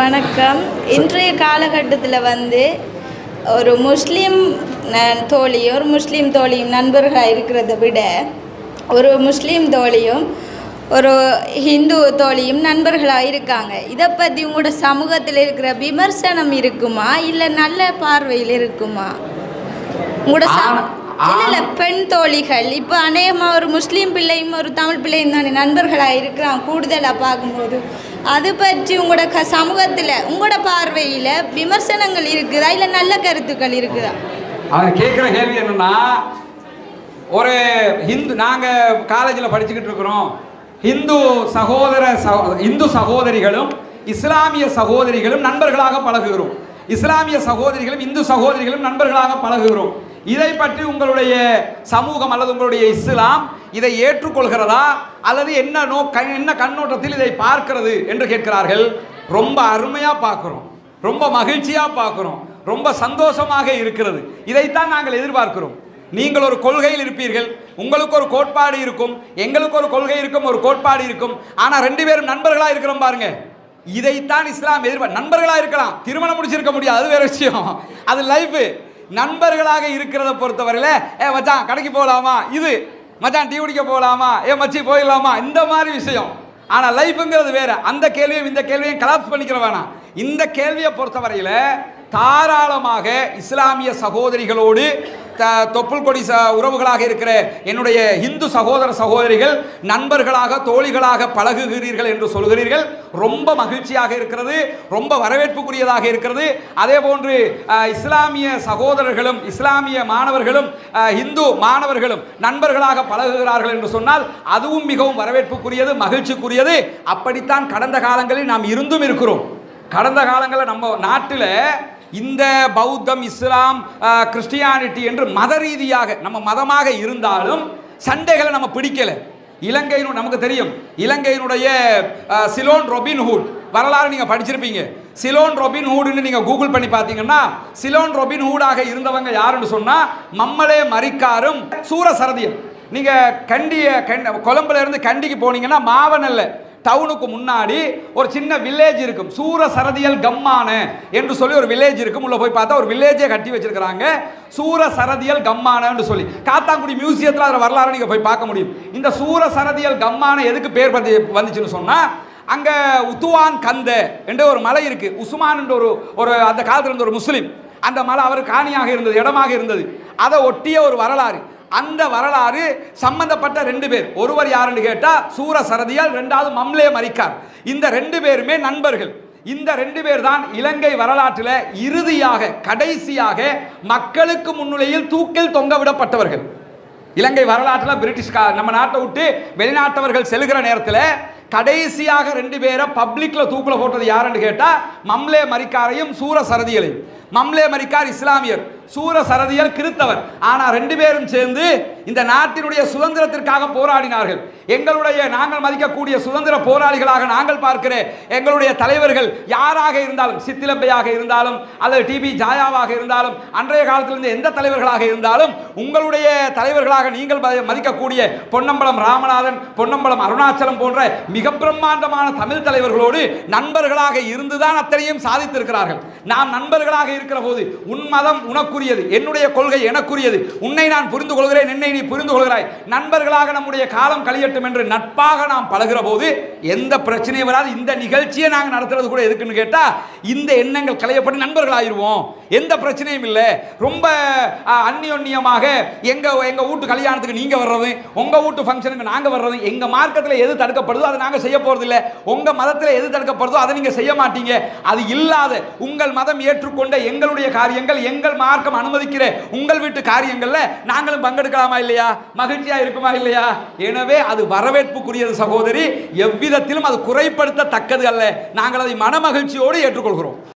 வணக்கம். இன்றைய காலகட்டத்தில் வந்து ஒரு முஸ்லீம் ந- தோழியும் ஒரு முஸ்லீம் தோழியும் நண்பர்களாக இருக்கிறத விட ஒரு முஸ்லீம் தோழியும் ஒரு ஹிந்து தோழியும் நண்பர்களாக இருக்காங்க. இதை பற்றி உங்களோட சமூகத்தில் இருக்கிற விமர்சனம் இருக்குமா? இல்லை நல்ல பார்வையில் இருக்குமா? உங்களோட இல்லை பெண் தோழிகள். இப்போ அநேகமாக ஒரு முஸ்லீம் பிள்ளையும் ஒரு தமிழ் பிள்ளையும் தானே நண்பர்களாக இருக்கிறான் கூடுதலாக பார்க்கும்போது. அது பற்றி உங்களோட க சமூகத்தில் உங்களோட பார்வையில் விமர்சனங்கள் இருக்குதா? இல்லை நல்ல கருத்துக்கள் இருக்குதா? அவன் கேட்குற கேள்வி என்னன்னா ஒரு ஹிந்து நாங்கள் காலேஜில் படிச்சுக்கிட்டு இருக்கிறோம். ஹிந்து சகோதர சகோ- இந்து சகோதரிகளும் இஸ்லாமிய சகோதரிகளும் நண்பர்களாக பழகுகிறோம். இஸ்லாமிய சகோதரிகளும் இந்து சகோதரிகளும் நண்பர்களாக பழகுகிறோம். இதை பற்றி உங்களுடைய சமூகம் அல்லது உங்களுடைய இஸ்லாம் இதை ஏற்றுக்கொள்கிறதா? அல்லது என்ன நோ என்ன கண்ணோட்டத்தில் இதை பார்க்கிறது என்று கேட்கிறார்கள்? ரொம்ப அருமையாக பார்க்குறோம். ரொம்ப மகிழ்ச்சியாக பார்க்குறோம். ரொம்ப சந்தோஷமாக இருக்கிறது. இதைத்தான் நாங்கள் எதிர்பார்க்கிறோம். நீங்கள் ஒரு கொள்கையில் இருப்பீர்கள். உங்களுக்கு ஒரு கோட்பாடு இருக்கும். எங்களுக்கு ஒரு கொள்கை இருக்கும் ஒரு கோட்பாடு இருக்கும். ஆனால் ரெண்டு பேரும் நண்பர்களாக இருக்கிறோம் பாருங்க. இதைத்தான் இஸ்லாம் எதிர்பார்க்க நண்பர்களாக இருக்கலாம். திருமணம் முடிச்சிருக்க முடியாது அது வேற விஷயம். அது லைஃப் நண்பர்களாக இருக்கிறத பொறுத்தவரையில் ஏ மச்சான் கடைக்கு போகலாமா? இது மச்சான் டீ குடிக்க போகலாமா? ஏ மச்சி போயிடலாமா? இந்த மாதிரி விஷயம். ஆனால் லைஃப்ங்கிறது வேறு. அந்த கேள்வியும் இந்த கேள்வியும் கலாப்ஸ் பண்ணிக்கிற வேணாம். இந்த கேள்வியை பொறுத்தவரையில் தாராளமாக இஸ்லாமிய சகோதரிகளோடு த தொப்புள் கொடி ச உறவுகளாக இருக்கிற என்னுடைய இந்து சகோதர சகோதரிகள் நண்பர்களாக தோழிகளாக பழகுகிறீர்கள் என்று சொல்கிறீர்கள். ரொம்ப மகிழ்ச்சியாக இருக்கிறது ரொம்ப வரவேற்புக்குரியதாக இருக்கிறது. அதே போன்று இஸ்லாமிய சகோதரர்களும் இஸ்லாமிய மாணவர்களும் இந்து மாணவர்களும் நண்பர்களாக பழகுகிறார்கள் என்று சொன்னால் அதுவும் மிகவும் வரவேற்புக்குரியது மகிழ்ச்சிக்குரியது. அப்படித்தான் கடந்த காலங்களில் நாம் இருந்தும் இருக்கிறோம். கடந்த காலங்களில் நம்ம நாட்டில் இந்த பௌத்தம் இஸ்லாம் கிறிஸ்டியானிட்டி என்று மத ரீதியாக நம்ம மதமாக இருந்தாலும் சண்டைகளை நம்ம பிடிக்கல. இலங்கையினு நமக்கு தெரியும். இலங்கையினுடைய சிலோன் ரொபின் ஹூட். வரலாறு நீங்கள் படிச்சிருப்பீங்க. சிலோன் ரொபின் ஹூடுன்னு நீங்கள் கூகுள் பண்ணி பார்த்தீங்கன்னா சிலோன் ரொபின் ஹூடாக இருந்தவங்க யாருன்னு சொன்னால் மறிக்காரும் மரிக்காரும் சூரசரதியம் நீங்கள் கண்டிய கண் கொழம்புல இருந்து கண்டிக்கு போனீங்கன்னா மாவனல்ல டவுனுக்கு முன்னாடி ஒரு சின்ன வில்லேஜ் இருக்கும். சூர சரதியல் கம்மான என்று சொல்லி ஒரு வில்லேஜ் இருக்கும். உள்ள போய் பார்த்தா ஒரு வில்லேஜே கட்டி வச்சிருக்கிறாங்க. சூர சரதியல் கம்மானன்னு சொல்லி. காத்தாங்குடி மியூசியத்தில் அதில் வரலாறு நீங்கள் போய் பார்க்க முடியும். இந்த சூர சரதியல் கம்மான எதுக்கு பேர் வந்து வந்துச்சுன்னு சொன்னால் அங்கே உத்துவான் கந்த என்ற ஒரு மலை இருக்கு. உஸ்மான் என்ற ஒரு ஒரு அந்த காலத்தில் இருந்த ஒரு முஸ்லீம். அந்த மலை அவர் காணியாக இருந்தது இடமாக இருந்தது. அதை ஒட்டிய ஒரு வரலாறு. அந்த வரலாறு சம்பந்தப்பட்ட ரெண்டு பேர். ஒருவர் யாருன்னு கேட்டா சூர சரதியால் ரெண்டாவது மம்லே மரிக்கார். இந்த ரெண்டு பேருமே நண்பர்கள். இந்த ரெண்டு பேர் தான் இலங்கை வரலாற்றில் இறுதியாக கடைசியாக மக்களுக்கு முன்னிலையில் தூக்கில் தொங்க விடப்பட்டவர்கள். இலங்கை வரலாற்றில் பிரிட்டிஷ்கார் நம்ம நாட்டை விட்டு வெளிநாட்டவர்கள் செல்கிற நேரத்தில் கடைசியாக ரெண்டு பேரை பப்ளிக்கில் தூக்கில் போட்டது யாருன்னு கேட்டால் மம்லே மரிக்காரையும் சூர சரதிகளையும் மம்லே மரிக்கார் இஸ்லாமியர். சூர சரதியால் கிறித்தவர். ஆனால் ரெண்டு பேரும் சேர்ந்து இந்த நாட்டினுடைய சுதந்திரத்திற்காக போராடினார்கள். எங்களுடைய நாங்கள் மதிக்கக்கூடிய சுதந்திர போராளிகளாக நாங்கள் பார்க்கிற எங்களுடைய தலைவர்கள் யாராக இருந்தாலும் சித்திலப்பையாக இருந்தாலும் அல்லது டிபி ஜாயாவாக இருந்தாலும் அன்றைய காலத்திலிருந்து எந்த தலைவர்களாக இருந்தாலும் உங்களுடைய தலைவர்களாக நீங்கள் மதிக்கக்கூடிய பொன்னம்பலம் ராமநாதன் பொன்னம்பலம் அருணாச்சலம் போன்ற மிக பிரம்மாண்டமான தமிழ் தலைவர்களோடு நண்பர்களாக இருந்துதான் அத்தனையும் சாதித்திருக்கிறார்கள். நாம் நண்பர்களாக இருக்கிற போது உன் மதம் உனக்குரியது என்னுடைய கொள்கை எனக்குரியது. உன்னை நான் புரிந்து கொள்கிறேன் என்னை நீ புரிந்து கொள்கிறாய். நண்பர்களாக நம்முடைய காலம் கழியட்டும் என்று நட்பாக நாம் பழகிற போது எந்த பிரச்சனையும் வராது. இந்த நிகழ்ச்சியை நாங்கள் நடத்துறது கூட எதுக்குன்னு கேட்டா இந்த எண்ணங்கள் களையப்பட்டு நண்பர்களாயிருவோம். எந்த பிரச்சனையும் இல்லை. ரொம்ப அந்நியோன்யமாக எங்கள் எங்கள் வீட்டு கல்யாணத்துக்கு நீங்கள் வர்றது உங்கள் வீட்டு ஃபங்க்ஷனுக்கு நாங்கள் வர்றது எங்கள் மார்க்கத்தில் எது தடுக்கப்படுதோ அதை நாங்கள் செய்ய போகிறதில்ல இல்லை மதத்தில் எது தடுக்கப்படுதோ அதை நீங்கள் செய்ய மாட்டீங்க. அது இல்லாத உங்கள் மதம் ஏற்றுக்கொண்ட எங்களுடைய காரியங்கள் எங்கள் மார்க்கம் அனுமதிக்கிற உங்கள் வீட்டு காரியங்களில் நாங்களும் பங்கெடுக்கலாமா இல்லையா? மகிழ்ச்சியாக இருக்குமா இல்லையா? எனவே அது வரவேற்புக்குரியது சகோதரி. எவ்விதத்திலும் அது குறைப்படுத்தத்தக்கது அல்ல. நாங்கள் அதை மன மகிழ்ச்சியோடு ஏற்றுக்கொள்கிறோம்.